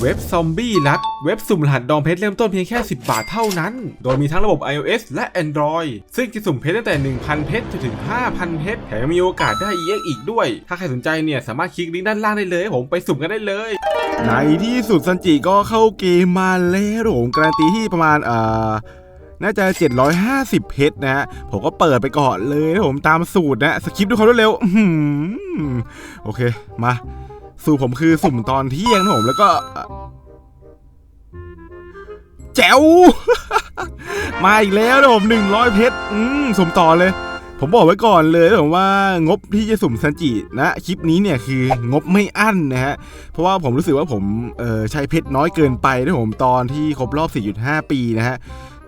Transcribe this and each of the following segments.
เว็บซอมบี้รัดเว็บสุ่มรหัสดองเพชรเริ่มต้นเพียงแค่ 10 บาทเท่านั้น โดยมีทั้งระบบ iOS และ Android ซึ่งจะสุ่มเพชรตั้งแต่ 1,000 เพชรจนถึง 5,000 เพชรแถมยังมีโอกาสได้ EX อีกด้วย ถ้าใครสนใจเนี่ยสามารถคลิกลิงก์ด้านล่างได้เลยผมไปสุ่มกันได้เลยในที่สุดซันจิก็เข้าเกมมาแล้วผมการันตีที่ประมาณเอ่อน่าจะ 750 เพชรนะฮะ ผมก็เปิดไปก่อนเลยผมตามสูตรนะ สคริปต์ด้วยความรวดเร็วโอเค มา สูตรผมคือสุ่มตอนเที่ยงนะผมแล้วก็แจ๋วมาอีกแล้วนะผม100เพชรอืมสุ่มต่อเลย ผมบอกไว้ก่อนเลยนะผมว่างบที่จะสุ่มซันจินะคลิปนี้เนี่ยคืองบไม่อั้นนะฮะเพราะว่าผมรู้สึกว่าผมเออใช้เพชรน้อยเกินไปนะผมตอนที่ครบรอบ 4.5 ปีนะฮะ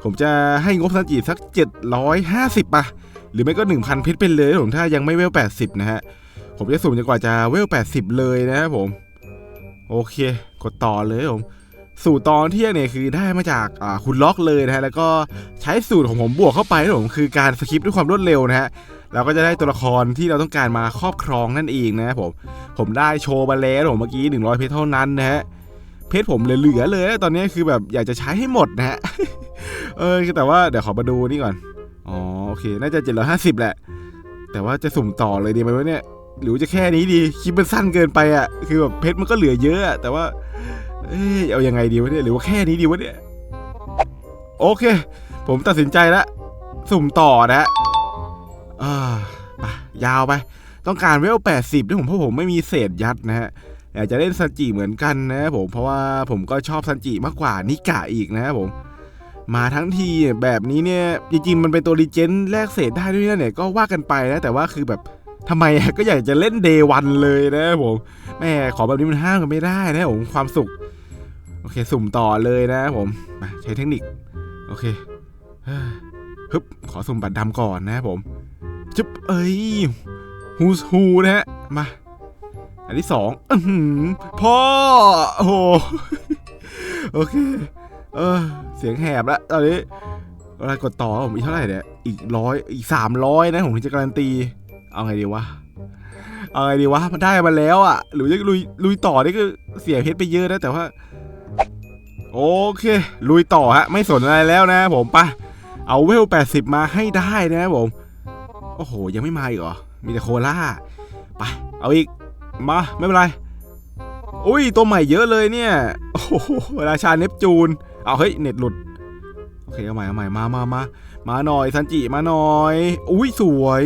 ผมจะให้งบซันจิสัก 750ป่ะหรือไม่ก็ 1,000 เพชรเป็นเลยนะผมถ้ายังไม่เวล 80 นะฮะ ผมจะสุ่มจนกว่าจะเวล 80 เลยนะครับผม โอเค กดต่อเลยผม สูตรตอนเที่ยงเนี่ยคือได้มาจากคุณล็อกเลยนะฮะ แล้วก็ใช้สูตรของผมบวกเข้าไปนะผมคือการสคิปด้วยความรวดเร็วนะฮะเราก็จะได้ตัวละครที่เราต้องการมาครอบครองนั่นเองนะครับผม ผมได้โชว์มาแล้วผมเมื่อกี้ 100 เพชรเท่านั้นนะฮะ เพชรผมเหลือเลย ตอนนี้คือแบบอยากจะใช้ให้หมดนะฮะ เออแต่ว่าเดี๋ยวขอมาดูนี่ก่อน อ๋อโอเค น่าจะ 750 แหละ แต่ว่าจะสุ่มต่อเลยดีไหมวะเนี่ย หรือจะแค่นี้ดีคลิปมันสั้นเกินไปอะคือแบบเพชรมันก็เหลือเยอะอะแต่ว่าเอ้ยเอายังไงดีวะเนี่ยหรือว่าแค่นี้ดีวะเนี่ยโอเค ผมตัดสินใจแล้วสุ่มต่อนะฮะอ่าไปยาวไป ต้องการเวล80ด้วยผมเพราะผมไม่มีเศษยัดนะฮะอยากจะเล่นซันจิเหมือนกันนะผมเพราะว่าผมก็ชอบซันจิมากกว่านิกะอีกนะผมมาทั้งทีแบบนี้เนี่ยจริงๆมันเป็นตัวรีเจนแลกเศษได้ด้วยนะเนี่ยก็ว่ากันไปนะแต่ว่าคือแบบ ทำไมก็อยากจะเล่นเดย์วันเลยนะผมแม่ขอแบบนี้มันห้ามกันไม่ได้นะผมความสุข โอเค สุ่มต่อเลยนะผมมาใช้เทคนิค โอเคฮึบขอสุ่มบัตรดำก่อนนะผมจึ๊บเอ้ยฮูสฮูนะฮะมา อันที่สองอพ่อโอ้โหโอเค เออ เสียงแหบแล้วตอนนี้เวลากดต่อผมอีกเท่าไหร่เนี่ยอีกร้อยอีกสามร้อยนะผมถึงจะการันตี เอาไงดีวะ เอาไงดีวะมันได้มาแล้วอะ หรือจะลุยลุยต่อนี่ก็เสียเพชรไปเยอะนะแต่ว่า โอเค ลุยต่อฮะ ไม่สนอะไรแล้วนะผมไปะเอาเวลแปดสิบมาให้ได้นะผม โอ้โห ยังไม่มาอีกเหรอ มีแต่โคล่าไป เอาอีก มา ไม่เป็นไร อุ้ย ตัวใหม่เยอะเลยเนี่ย โอ้โหราชาเนปจูน เอาเฮ้ย เน็ตหลุด โอเค เอาใหม่ เอาใหม่ มามามามาหน่อยซันจิ มาหน่อย อุ้ย สวย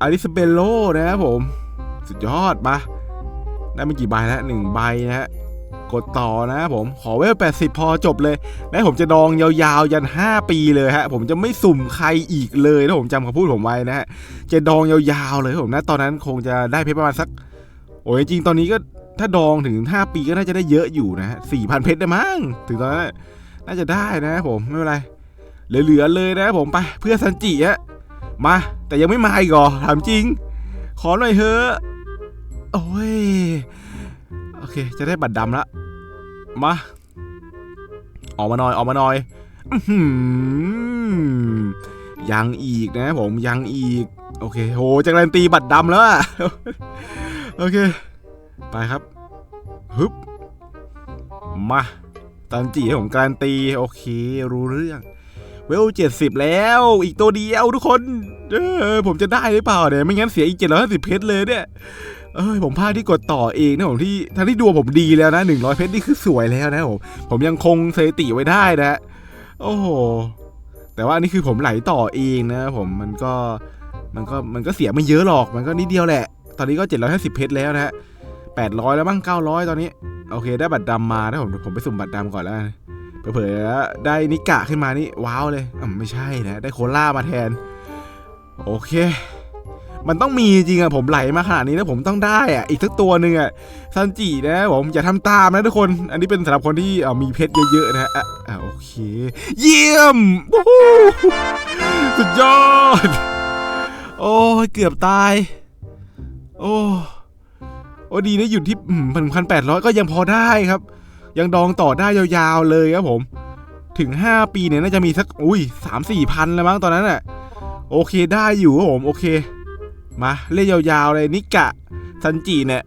อลิซาเบโลนะครับผม สุดยอดมาได้ไม่กี่ใบแล้วหนึ่งใบนะฮะกดต่อนะครับผมขอเวล 80 พอจบเลย และผมจะดองยาวๆ ยัน 5 ปีเลยฮะ ผมจะไม่สุ่มใครอีกเลยถ้าผมจำคำพูดผมไว้นะฮะ จะดองยาวๆเลยผมนะตอนนั้นคงจะได้เพชรประมาณสัก โอ้ยจริงตอนนี้ก็ถ้าดองถึง 5 ปีก็น่าจะได้เยอะอยู่นะฮะสี่พันเพชรได้มั้งถึงตอนนั้นน่าจะได้นะผมไม่เป็นไรเหลือๆเลยนะผมไปเพื่อซันจิฮะ มา แต่ยังไม่มาอีกเหรอถามจริง ขอหน่อยเถอะ โอ้ย โอเค จะได้บัตรดำละ มา ออกมาหน่อย ออกมาหน่อยยังอีกนะผมยังอีก โอเคโหจะการันตีบัตรดำแล้วอะโอเค ไปครับฮึบมาตันจีผมการันตี โอเค รู้เรื่อง เวลเจ็ดสิบแล้ว อีกตัวเดียวทุกคนเออผมจะได้หรือเปล่าเนี่ยไม่งั้นเสียอีกเจ็ดร้อยห้าสิบเพชรเลยเนี่ยเอ้ยผมพลาดที่กดต่อเองนะผมที่ทั้งที่ดวงผมดีแล้วนะหนึ่งร้อยเพชรนี่คือสวยแล้วนะผมผมยังคงสถิติไว้ได้นะ โอ้โหแต่ว่านนี่คือผมไหลต่อเองนะผมมันก็มันก็มันก็เสียไม่เยอะหรอกมันก็นิดเดียวแหละ ตอนนี้ก็750เพชรแล้วนะฮะ800แล้วมั้ง900ตอนนี้ โอเคได้บัตรดำมานะผมผมไปสุ่มบัตรดำก่อนแล้ว เผลอได้นิกะขึ้นมานี่ว้าวเลยอะไม่ใช่นะ ได้โคล่ามาแทน โอเค มันต้องมีจริงอะผมไหลมาขนาดนี้แล้วผมต้องได้อะอีกสักตัวหนึ่งอะซันจินะผมอย่าทำตามนะทุกคน อันนี้เป็นสำหรับคนที่ออมีเพชรเยอะๆนะฮะอะอะโอเค เยี่ยมสุดยอด โอ้เกือบตาย โอ้โอ้ดีนะหยุดที่พันพันแปดร้อยก็ยังพอได้ครับ ยังดองต่อได้ยาวๆเลยครับผม ถึง 5 ปีเนี่ยน่าจะมีสักอุ้ยสามสี่พันแล้วมั้งตอนนั้นน่ะโอเคได้อยู่ครับผมโอเค มาเล่นยาวๆเลยนิกะซันจิเนี่ย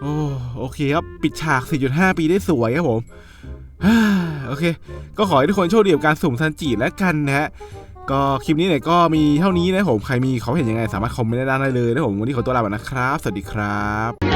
โอ้โอเคครับปิดฉาก 4.5 ปีได้สวยครับผมโอเค ก็ขอให้ทุกคนโชคดีกับการสุ่มซันจิแล้วกันนะฮะก็คลิปนี้เนี่ยก็มีเท่านี้นะผม ใครมีเขาเห็นยังไงสามารถคอมเมนต์ด้านได้เลยนะผม วันนี้ขอตัวลาไปนะครับ สวัสดีครับ